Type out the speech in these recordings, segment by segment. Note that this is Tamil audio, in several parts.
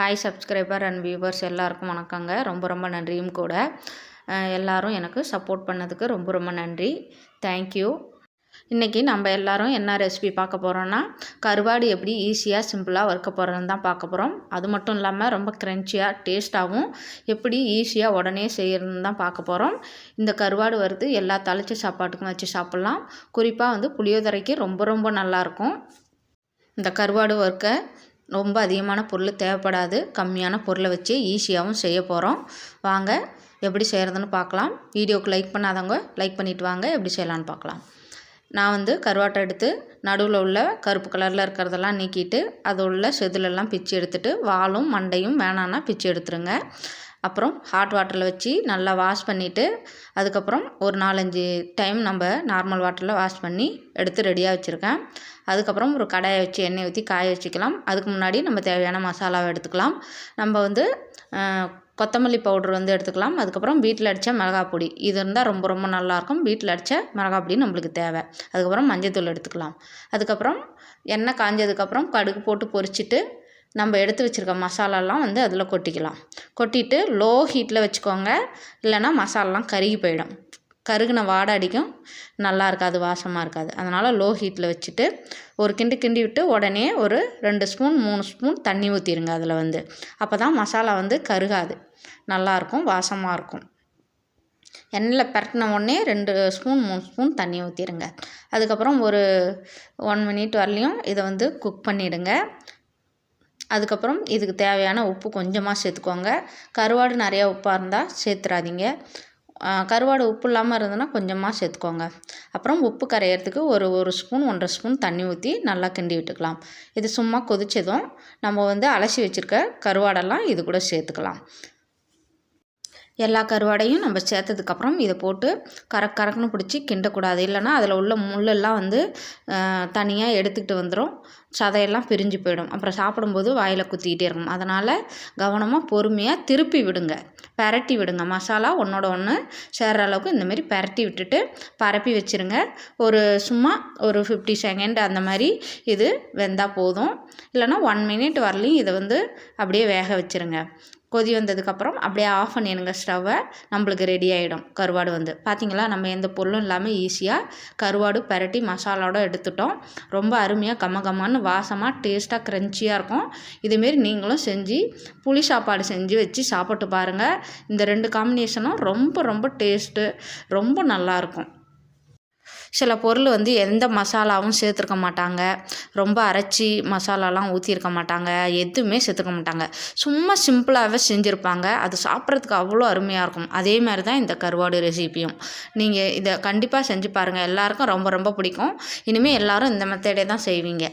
ஹாய் சப்ஸ்கிரைபர் அண்ட் வியூவர்ஸ் எல்லாருக்கும் வணக்கங்க. ரொம்ப ரொம்ப நன்றியும் கூட. எல்லாரும் எனக்கு சப்போர்ட் பண்ணதுக்கு ரொம்ப ரொம்ப நன்றி. தேங்க்யூ இன்றைக்கி நம்ம எல்லோரும் என்ன ரெசிபி பார்க்க போகிறோன்னா கருவாடு எப்படி ஈஸியாக சிம்பிளாக வறுக்க போகிறோன்னு தான் பார்க்க போகிறோம் அது மட்டும் இல்லாமல் ரொம்ப க்ரன்ச்சியாக டேஸ்ட்டாகவும் எப்படி ஈஸியாக உடனே செய்யறதுன்னு தான் பார்க்க போகிறோம் இந்த கருவாடு வறுத்து எல்லா தளிச்ச சாப்பாட்டுக்கும் வச்சு சாப்பிட்லாம். குறிப்பாக வந்து புளியோதரைக்கு ரொம்ப ரொம்ப நல்லாயிருக்கும் இந்த கருவாடு வறுக்க ரொம்ப அதிகமான பொருள் தேவைப்படாது. கம்மியான பொருளை வச்சு ஈஸியாகவும் செய்ய போகிறோம் வாங்க எப்படி செய்கிறதுன்னு பார்க்கலாம். வீடியோவுக்கு லைக் பண்ணாதவங்க லைக் பண்ணிவிட்டு வாங்க எப்படி செய்யலான்னு பார்க்கலாம். நான் வந்து கருவாட்டை எடுத்து நடுவில் உள்ள கருப்பு கலரில் இருக்கிறதெல்லாம் நீக்கிட்டு அது உள்ள செதிலெல்லாம் பிச்சு எடுத்துட்டு வாலும் மண்டையும் வேணான்னா பிச்சு எடுத்துருங்க. அப்புறம் ஹாட் வாட்டரில் வச்சு நல்லா வாஷ் பண்ணிவிட்டு அதுக்கப்புறம் ஒரு நாலஞ்சு டைம் நம்ம நார்மல் வாட்டரில் வாஷ் பண்ணி எடுத்து ரெடியாக வச்சுருக்கேன். அதுக்கப்புறம் ஒரு கடாயை வச்சு எண்ணெய் ஊற்றி காய வச்சுக்கலாம். அதுக்கு முன்னாடி நம்ம தேவையான மசாலாவை எடுத்துக்கலாம். நம்ம வந்து கொத்தமல்லி பவுடர் வந்து எடுத்துக்கலாம். அதுக்கப்புறம் வீட்டில் அடித்த மிளகா பொடி. இது இருந்தால் ரொம்ப ரொம்ப நல்லாயிருக்கும் வீட்டில் அடித்த மிளகா பொடி நம்மளுக்கு தேவை. அதுக்கப்புறம் மஞ்சத்தூள் எடுத்துக்கலாம். அதுக்கப்புறம் எண்ணெய் காஞ்சதுக்கப்புறம் கடுகு போட்டு பொரிச்சிட்டு நம்ம எடுத்து வச்சுருக்க மசாலாலாம் வந்து அதில் கொட்டிக்கலாம். கொட்டிட்டு லோ ஹீட்டில் வச்சுக்கோங்க. இல்லைன்னா மசாலாலாம் கருகி போயிடும். கருகின வாடை அடிக்கும். நல்லா இருக்காது வாசமாக இருக்காது. அதனால் லோ ஹீட்டில் வச்சுட்டு ஒரு கிண்டு கிண்டி விட்டு உடனே ஒரு ரெண்டு ஸ்பூன் மூணு ஸ்பூன் தண்ணி ஊற்றிடுங்க அதில் வந்து. அப்போ தான் மசாலா வந்து கருகாது. நல்லாயிருக்கும் வாசமாக இருக்கும். எண்ணெயில் பரட்டின உடனே ரெண்டு ஸ்பூன் மூணு ஸ்பூன் தண்ணி ஊற்றிடுங்க அதுக்கப்புறம் ஒரு ஒன் மினிட் வரலையும் இதை வந்து குக் பண்ணிவிடுங்க அதுக்கப்புறம் இதுக்கு தேவையான உப்பு கொஞ்சமாக சேர்த்துக்கோங்க. கருவாடு நிறையா உப்பாக இருந்தால் சேர்த்துறாதீங்க. கருவாடு உப்பு இல்லாமல் இருந்ததுன்னா கொஞ்சமாக சேர்த்துக்கோங்க. அப்புறம் உப்பு கரையிறதுக்கு ஒரு ஒரு ஸ்பூன் ஒன்றரை ஸ்பூன் தண்ணி ஊற்றி நல்லா கிண்டி விட்டுக்கலாம். இது சும்மா கொதித்ததும் நம்ம வந்து அலசி வச்சுருக்க கருவாடெல்லாம் இது கூட சேர்த்துக்கலாம். எல்லா கருவாடையும் நம்ம சேர்த்ததுக்கப்புறம் இதை போட்டு கரக் கரக்குன்னு பிடிச்சி கிண்டக்கூடாது. இல்லைனா அதில் உள்ள முள்ளெல்லாம் வந்து தனியாக எடுத்துக்கிட்டு வந்துடும் சதையெல்லாம் பிரிஞ்சு போயிடும். அப்புறம் சாப்பிடும்போது வாயில் குத்திக்கிட்டே இருக்கும். அதனால் கவனமாக பொறுமையாக திருப்பி விடுங்க. பரட்டி விடுங்க. மசாலா ஒன்றோட ஒன்று சேர்கிற அளவுக்கு இந்தமாரி பரட்டி விட்டுட்டு பரப்பி வச்சுருங்க. ஒரு சும்மா ஒரு ஃபிஃப்டி செகண்ட் அந்த மாதிரி இது வெந்தால் போதும். இல்லைனா ஒன் மினிட் வரலையும் இதை வந்து அப்படியே வேக வச்சுருங்க. கொதி வந்ததுக்கப்புறம் அப்படியே ஆஃப் பண்ணிடுங்க ஸ்டவ்வை நம்மளுக்கு ரெடி ஆகிடும் கருவாடு வந்து. பார்த்திங்களா நம்ம எந்த பொருளும் இல்லாமல் ஈஸியாக கருவாடு பரட்டி மசாலாவோட எடுத்துட்டோம். ரொம்ப அருமையாக கம்ம கம்மான்னு வாசமாக டேஸ்ட்டாக க்ரன்ச்சியாக இருக்கும். இதுமாரி நீங்களும் செஞ்சு புளி சாப்பாடு செஞ்சு வச்சு சாப்பிட்டு பாருங்கள் இந்த ரெண்டு காம்பினேஷனும் ரொம்ப ரொம்ப டேஸ்ட்டு ரொம்ப நல்லாயிருக்கும் சில பொருள் வந்து எந்த மசாலாவும் சேர்த்துருக்க மாட்டாங்க. ரொம்ப அரைச்சி மசாலாலாம் ஊற்றிருக்க மாட்டாங்க. எதுவுமே சேர்த்துக்க மாட்டாங்க. சும்மா சிம்பிளாகவே செஞ்சுருப்பாங்க. அது சாப்பிட்றதுக்கு அவ்வளோ அருமையாக இருக்கும். அதே மாதிரி தான் இந்த கருவாடு ரெசிப்பியும் நீங்கள் இதை கண்டிப்பாக செஞ்சு பாருங்கள் எல்லாருக்கும் ரொம்ப ரொம்ப பிடிக்கும். இனிமேல் எல்லோரும் இந்த மெத்தடே தான் செய்வீங்க.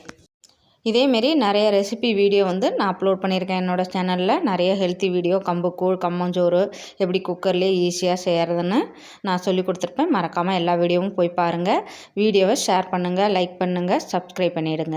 இதேமாரி நிறைய ரெசிபி வீடியோ வந்து நான் அப்லோட் பண்ணியிருக்கேன் என்னோடய சேனலில் நிறைய ஹெல்த்தி வீடியோ கம்புக்கூழ் கம்மஞ்சோறு எப்படி குக்கர்லேயே ஈஸியாக செய்கிறதுன்னு நான் சொல்லி கொடுத்துருப்பேன். மறக்காமல் எல்லா வீடியோவும் போய் பாருங்கள் வீடியோவை ஷேர் பண்ணுங்கள் லைக் பண்ணுங்கள் சப்ஸ்கிரைப் பண்ணிவிடுங்க